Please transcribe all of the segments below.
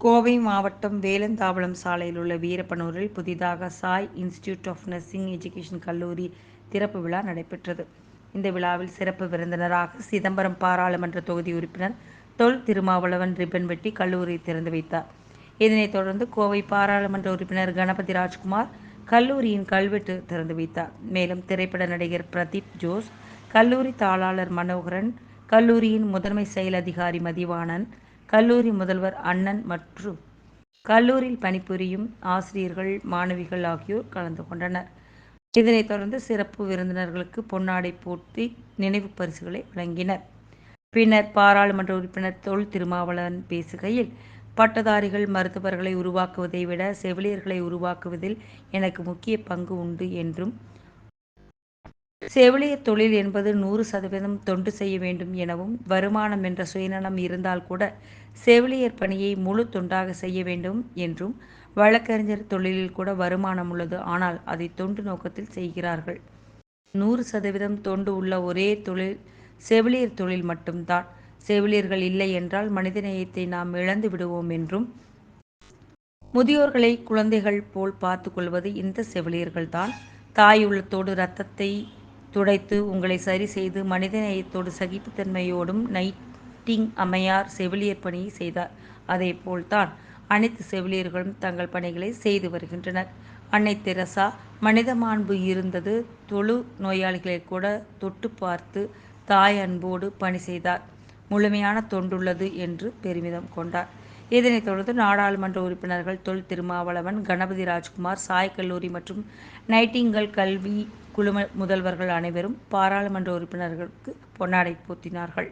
கோவை மாவட்டம் வேலந்தாவளம் சாலையில் உள்ள வீரப்பனூரில் புதிதாக Sai Institute of Nursing Education கல்லூரி திறப்பு விழா நடைபெற்றது. இந்த விழாவில் சிறப்பு விருந்தினராக சிதம்பரம் பாராளுமன்ற தொகுதி உறுப்பினர் தொல் திருமாவளவன் ரிப்பன் வெட்டி கல்லூரியை திறந்து வைத்தார். இதனைத் தொடர்ந்து கோவை பாராளுமன்ற உறுப்பினர் கணபதி ராஜ்குமார் கல்லூரியின் கல்வெட்டு திறந்து வைத்தார். மேலும் திரைப்பட நடிகர் பிரதீப் ஜோஸ் கல்லூரி தாளாளர் மனோகரன் கல்லூரியின் முதன்மை செயல் அதிகாரி மதிவாணன் கல்லூரி முதல்வர் அண்ணன் மற்றும் கல்லூரியில் பணிபுரியும் ஆசிரியர்கள் மாணவிகள் ஆகியோர் கலந்து கொண்டனர். இதனைத் தொடர்ந்து சிறப்பு விருந்தினர்களுக்கு பொன்னாடை போட்டி நினைவு பரிசுகளை வழங்கினர். பின்னர் பாராளுமன்ற உறுப்பினர் தொல் திருமாவளவன் பேசுகையில் பட்டதாரிகள் மருத்துவர்களை உருவாக்குவதை விட செவிலியர்களை உருவாக்குவதில் எனக்கு முக்கிய பங்கு உண்டு என்றும் செவிலியர் தொழில் என்பது நூறு சதவீதம் தொண்டு செய்ய வேண்டும் எனவும் வருமானம் என்ற சுயநலம் இருந்தால் கூட செவிலியர் பணியை முழு தொண்டாக செய்ய வேண்டும் என்றும் வழக்கறிஞர் தொழிலில் கூட வருமானம் உள்ளது. ஆனால் அதை தொண்டு நோக்கத்தில் செய்கிறார்கள். நூறு சதவீதம் தொண்டு உள்ள ஒரே தொழில் செவிலியர் தொழில் மட்டும்தான். செவிலியர்கள் இல்லை என்றால் மனிதநேயத்தை நாம் இழந்து விடுவோம் என்றும் முதியோர்களை குழந்தைகள் போல் பார்த்து கொள்வது இந்த செவிலியர்கள்தான். தாய் உள்ளத்தோடு இரத்தத்தை துடைத்து உங்களை சரி செய்து மனிதநேயத்தோடு சகிப்புத்தன்மையோடும் நைட்டிங் அம்மையார் செவிலியர் பணியை செய்தார். அதே போல்தான் அனைத்து செவிலியர்களும் தங்கள் பணிகளை செய்து வருகின்றனர். அன்னை தெரசா மனித மாண்பு இருந்தது தொழு நோயாளிகளை கூட தொட்டு பார்த்து தாய் அன்போடு பணி செய்தார். முழுமையான தொண்டுள்ளது என்று பெருமிதம் கொண்டார். இதனைத் தொடர்ந்து நாடாளுமன்ற உறுப்பினர்கள் தொல் திருமாவளவன் கணபதி ராஜ்குமார் சாய் கல்லூரி மற்றும் நைட்டிங்கல் கல்வி குழும முதல்வர்கள் அனைவரும் பாராளுமன்ற உறுப்பினர்களுக்கு பொன்னாடை போத்தினார்கள்.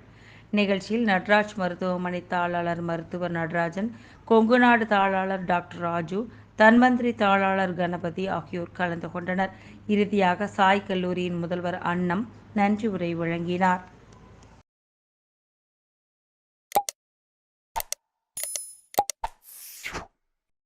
நிகழ்ச்சியில் நட்ராஜ் மருத்துவமனை தாளாளர் மருத்துவர் நடராஜன் கொங்குநாடு தாளாளர் டாக்டர் ராஜு தன்வந்திரி தாளாளர் கணபதி ஆகியோர் கலந்து கொண்டனர். இறுதியாக சாய் கல்லூரியின் முதல்வர் அன்னம் நன்றி உரை வழங்கினார்.